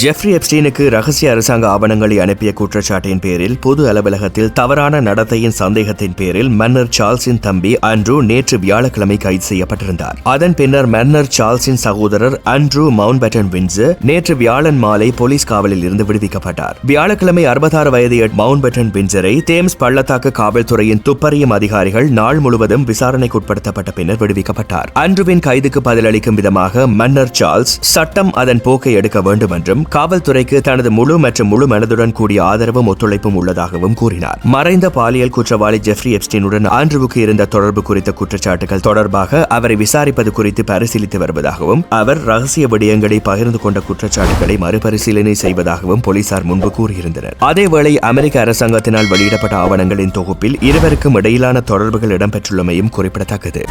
Jeffrey எப்ஸ்டீனுக்கு ரகசிய அரசாங்க ஆவணங்களை அனுப்பிய குற்றச்சாட்டின் பேரில் பொது அலுவலகத்தில் தவறான நடத்தையின் சந்தேகத்தின் பேரில் மன்னர் சார்ல்ஸின் தம்பி அன்ட்ரூ நேற்று வியாழக்கிழமை கைது செய்யப்பட்டிருந்தார். அதன் பின்னர் மன்னர் சார்ல்ஸின் சகோதரர் அன்ட்ரூ மவுண்ட் பேட்டன் வின்ஸ் நேற்று வியாழன் மாலை போலீஸ் காவலில் இருந்து விடுவிக்கப்பட்டார். வியாழக்கிழமை அறுபத்தாறு வயது மவுண்ட் பேட்டன் வின்சரை தேம்ஸ் பள்ளத்தாக்கு காவல்துறையின் துப்பறியும் அதிகாரிகள் நாள் முழுவதும் விசாரணைக்குட்படுத்தப்பட்ட பின்னர் விடுவிக்கப்பட்டார். அன்றுவின் கைதுக்கு பதிலளிக்கும் விதமாக மன்னர் சார்ல்ஸ் சட்டம் அதன் போக்கை எடுக்க வேண்டும் என்றும் காவல்துறைக்கு தனது முழு மற்றும் முழு மனதுடன் கூடிய ஆதரவும் ஒத்துழைப்பும் உள்ளதாகவும் கூறினார். மறைந்த பாலியல் குற்றவாளி ஜெஃப்ரி எப்ஸ்டீனுடன் ஆண்ட்ரூவுக்கு இருந்த தொடர்பு குறித்த குற்றச்சாட்டுகள் தொடர்பாக அவரை விசாரிப்பது குறித்து பரிசீலித்து வருவதாகவும் அவர் ரகசிய விடயங்களை பகிர்ந்து கொண்ட குற்றச்சாட்டுகளை மறுபரிசீலனை செய்வதாகவும் போலீசார் முன்பு கூறியிருந்தனர். அதேவேளை அமெரிக்க அரசாங்கத்தினால் வெளியிடப்பட்ட ஆவணங்களின் தொகுப்பில் இருவருக்கும் இடையிலான தொடர்புகள் இடம்பெற்றுள்ளமையும் குறிப்பிடத்தக்கது.